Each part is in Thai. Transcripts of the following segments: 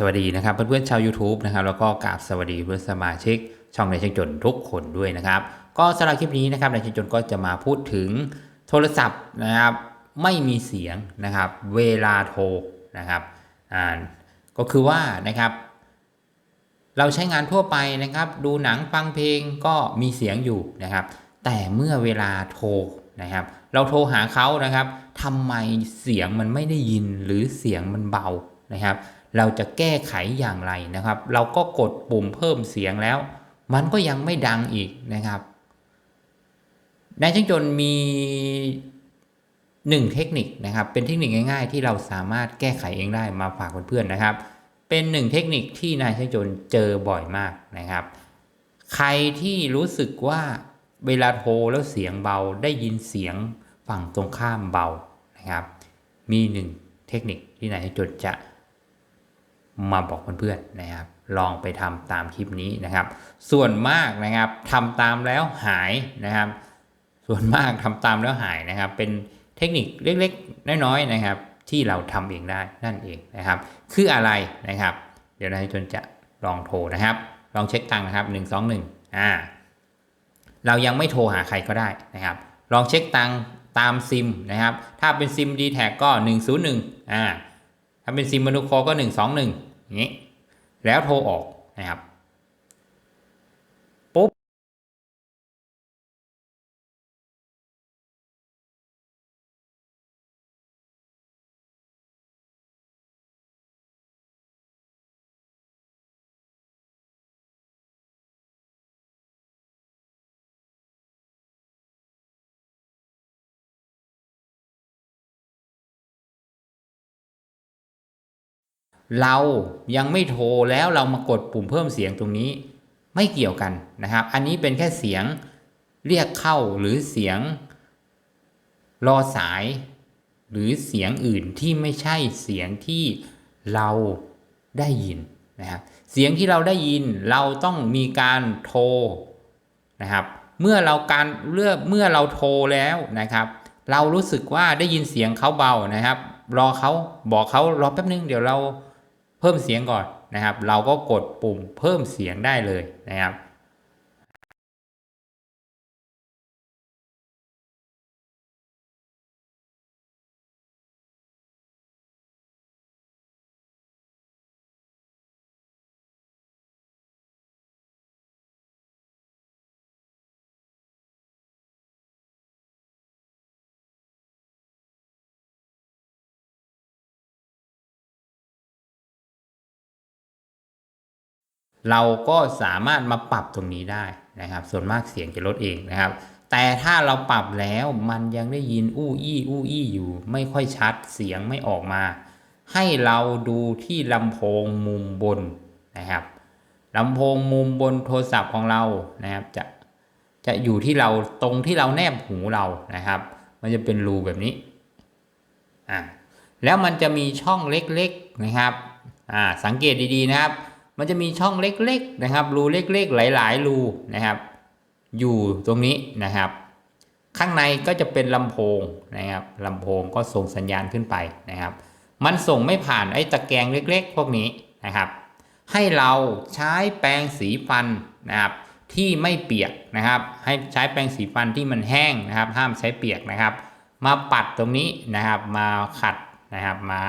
สวัสดีนะครับเพื่อนๆชาว YouTube นะครับแล้วก็กราบสวัสดีเพื่อนสมาชิก ช่องในช่างจนทุกคนด้วยนะครับก็สำหรับคลิปนี้นะครับในช่างจนก็จะมาพูดถึงโทรศัพท์นะครับไม่มีเสียงนะครับเวลาโทรนะครับอ่าก็คือว่านะครับ เราใช้งานทั่วไปนะครับ ดูหนังฟังเพลงก็มีเสียงอยู่นะครับ แต่เมื่อเวลาโทรนะครับ เราโทรหาเขานะครับทำไมเสียงมันไม่ได้ยินหรือเสียงมันเบานะครับ เราจะแก้ไขอย่างไรนะครับ เราก็กดปุ่มเพิ่มเสียงแล้ว มันก็ยังไม่ดังอีกนะครับในช่างจนมีหนึ่งเทคนิคนะครับ เป็นเทคนิคง่าย ๆ ที่เราสามารถแก้ไขเองได้มาฝากเพื่อนๆนะครับ เป็นหนึ่งเทคนิคที่นายช่างจนเจอบ่อยมากนะครับ ใครที่รู้สึกว่าเวลาโทรแล้วเสียงเบาได้ยินเสียงฝั่งตรงข้ามเบานะครับ มีหนึ่งเทคนิคที่นายช่างจนจะ มาบอกเพื่อนๆนะครับ ลองไปทำตามคลิปนี้นะครับ ส่วนมากนะครับทำตามแล้วหายนะครับ ส่วนมากทำตามแล้วหายนะครับ เป็นเทคนิคเล็กๆ น้อยๆนะครับ ที่เราทำเองได้นั่นเองนะครับ คืออะไรนะครับ เดี๋ยวนายจนจะลองโทรนะครับ ลองเช็คตังค์นะครับหนึ่งสองหนึ่งอ่าเรายังไม่โทรหาใครก็ได้นะครับ ลองเช็คตังค์ตามซิมนะครับ ถ้าเป็นซิม d t แทก็ 101อ่าถ้าเป็นซิมมนุคอก็ 121อย่ง นี้ แล้วโทรออกนะครับ เรายังไม่โทรแล้วเรามากดปุ่มเพิ่มเสียงตรงนี้ไม่เกี่ยวกันนะครับ อันนี้เป็นแค่เสียงเรียกเข้าหรือเสียงรอสาย หรือเสียงอื่นที่ไม่ใช่เสียงที่เราได้ยินนะครับเสียงที่เราได้ยินเราต้องมีการโทรนะครับ เมื่อเราการเลือกเมื่อเราโทรแล้วนะครับ เรารู้สึกว่าได้ยินเสียงเขาเบานะครับ รอเขาบอกเขารอแป๊บนึงเดี๋ยวเรา เพิ่มเสียงก่อนนะครับ เราก็กดปุ่มเพิ่มเสียงได้เลยนะครับ เราก็สามารถมาปรับตรงนี้ได้นะครับ ส่วนมากเสียงจะลดเองนะครับ แต่ถ้าเราปรับแล้วมันยังได้ยินอู้อี้อู้อี้อยู่ ไม่ค่อยชัดเสียงไม่ออกมา ให้เราดูที่ลำโพงมุมบนนะครับลำโพงมุมบนโทรศัพท์ของเรานะครับ จะจะอยู่ที่เราตรงที่เราแนบหูเรานะครับ มันจะเป็นรูแบบนี้อ่าแล้วมันจะมีช่องเล็กๆนะครับอ่าสังเกตดีๆนะครับ มันจะมีช่องเล็กๆนะครับ รูเล็กๆ หลาย ๆ รูนะครับ อยู่ตรงนี้นะครับ ข้างในก็จะเป็นลำโพงนะครับลำโพงก็ส่งสัญญาณขึ้นไปนะครับ มันส่งไม่ผ่านไอ้ตะแกรงเล็ก ๆ พวกนี้นะครับ ให้เราใช้แปรงสีฟันนะครับ ที่ไม่เปียกนะครับ ให้ใช้แปรงสีฟันที่มันแห้งนะครับ ห้ามใช้เปียกนะครับ มาปัดตรงนี้นะครับ มาขัดนะครับมา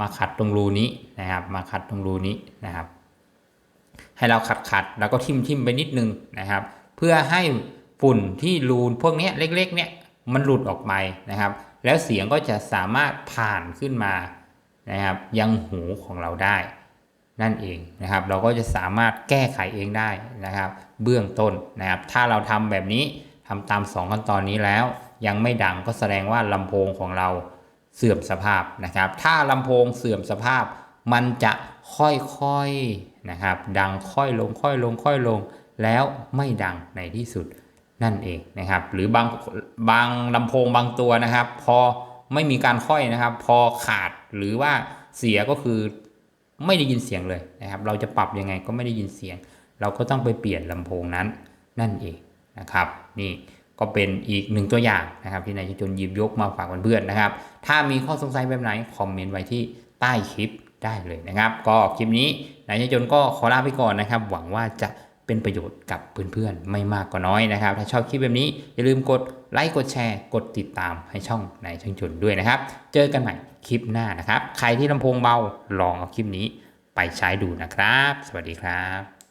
มาขัดตรงรูนี้นะครับ มาขัดตรงรูนี้นะครับ ให้เราขัดขัดแล้วก็ทิ่มทิ่มไปนิดนึงนะครับ เพื่อให้ฝุ่นที่รูพวกนี้เล็กๆเนี่ยมันหลุดออกไปนะครับ แล้วเสียงก็จะสามารถผ่านขึ้นมานะครับ ยังหูของเราได้ นั่นเองนะครับ เราก็จะสามารถแก้ไขเองได้นะครับ เบื้องต้นนะครับ ถ้าเราทำแบบนี้ทำตาม 2 ขั้นตอนนี้แล้ว ยังไม่ดังก็แสดงว่าลำโพงของเรา เสื่อมสภาพนะครับ ถ้าลำโพงเสื่อมสภาพ มันจะค่อยๆนะครับ ดังค่อยลงค่อยลงค่อยลง แล้วไม่ดังในที่สุดนั่นเองนะครับ หรือบางบางลำโพงบางตัวนะครับ พอไม่มีการค่อยนะครับ พอขาดหรือว่าเสียก็คือไม่ได้ยินเสียงเลยนะครับ เราจะปรับยังไงก็ไม่ได้ยินเสียง เราก็ต้องไปเปลี่ยนลำโพงนั้นนั่นเองนะครับ นี่ ก็เป็นอีกหนึ่งตัวอย่างนะครับที่นายชนหยิบยกมาฝากเพื่อนๆนะครับ ถ้ามีข้อสงสัยแบบไหนคอมเมนต์ไว้ที่ใต้คลิปได้เลยนะครับ ก็คลิปนี้นายยนต์ก็ขอลาไปก่อนนะครับ หวังว่าจะเป็นประโยชน์กับเพื่อนๆ ไม่มากก็น้อยนะครับ ถ้าชอบคลิปแบบนี้อย่าลืมกดไลค์กดแชร์ กดติดตามให้ช่องนายช่างจนด้วยนะครับ เจอกันใหม่คลิปหน้านะครับ ใครที่ลำโพงเบาลองเอาคลิปนี้ไปใช้ดูนะครับ สวัสดีครับ